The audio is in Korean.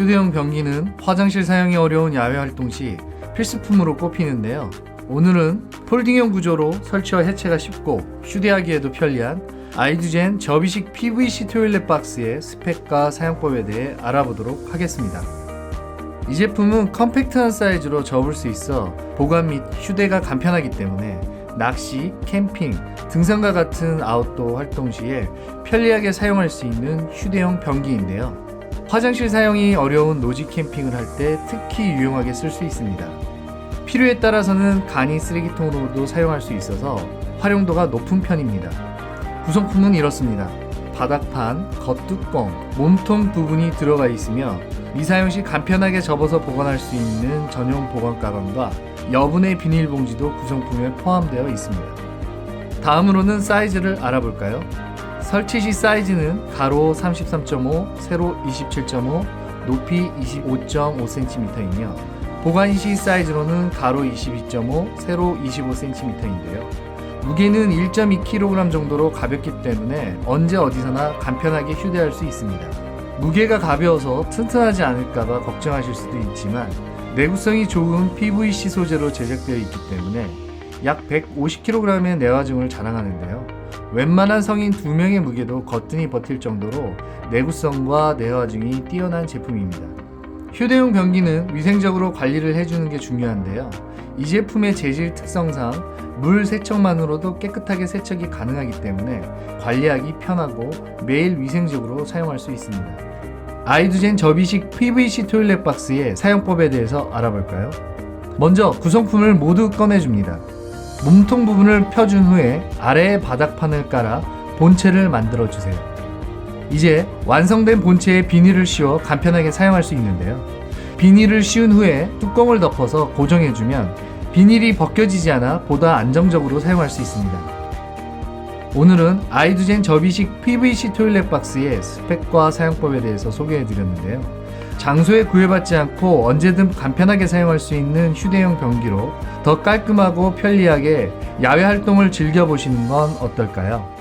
휴대용 변기는 화장실 사용이 어려운 야외 활동 시 필수품으로 꼽히는데요. 오늘은 폴딩형 구조로 설치와 해체가 쉽고 휴대하기에도 편리한 아이두젠 접이식 PVC 토일렛 박스의 스펙과 사용법에 대해 알아보도록 하겠습니다. 이 제품은 컴팩트한 사이즈로 접을 수 있어 보관 및 휴대가 간편하기 때문에 낚시, 캠핑, 등산과 같은 아웃도어 활동 시에 편리하게 사용할 수 있는 휴대용 변기인데요. 화장실 사용이 어려운 노지 캠핑을 할 때 특히 유용하게 쓸 수 있습니다. 필요에 따라서는 간이 쓰레기통으로도 사용할 수 있어서 활용도가 높은 편입니다. 구성품은 이렇습니다. 바닥판, 겉뚜껑, 몸통 부분이 들어가 있으며 미사용 시 간편하게 접어서 보관할 수 있는 전용 보관 가방과 여분의 비닐봉지도 구성품에 포함되어 있습니다. 다음으로는 사이즈를 알아볼까요? 설치 시 사이즈는 가로 33.5, 세로 27.5, 높이 25.5cm이며 보관 시 사이즈로는 가로 22.5, 세로 25cm인데요. 무게는 1.2kg 정도로 가볍기 때문에 언제 어디서나 간편하게 휴대할 수 있습니다. 무게가 가벼워서 튼튼하지 않을까봐 걱정하실 수도 있지만 내구성이 좋은 PVC 소재로 제작되어 있기 때문에 약 150kg의 내화중을 자랑하는데요. 웬만한 성인 2명의 무게도 거뜬히 버틸 정도로 내구성과 내화중이 뛰어난 제품입니다. 휴대용 변기는 위생적으로 관리를 해주는 게 중요한데요. 이 제품의 재질 특성상 물 세척만으로도 깨끗하게 세척이 가능하기 때문에 관리하기 편하고 매일 위생적으로 사용할 수 있습니다. 아이두젠 접이식 PVC 토일렛 박스의 사용법에 대해서 알아볼까요? 먼저 구성품을 모두 꺼내줍니다. 몸통 부분을 펴준 후에 아래에 바닥판을 깔아 본체를 만들어 주세요. 이제 완성된 본체에 비닐을 씌워 간편하게 사용할 수 있는데요. 비닐을 씌운 후에 뚜껑을 덮어서 고정해주면 비닐이 벗겨지지 않아 보다 안정적으로 사용할 수 있습니다. 오늘은 아이두젠 접이식 PVC 토일렛 박스의 스펙과 사용법에 대해서 소개해드렸는데요. 장소에 구애받지 않고 언제든 간편하게 사용할 수 있는 휴대용 변기로 더 깔끔하고 편리하게 야외 활동을 즐겨보시는 건 어떨까요?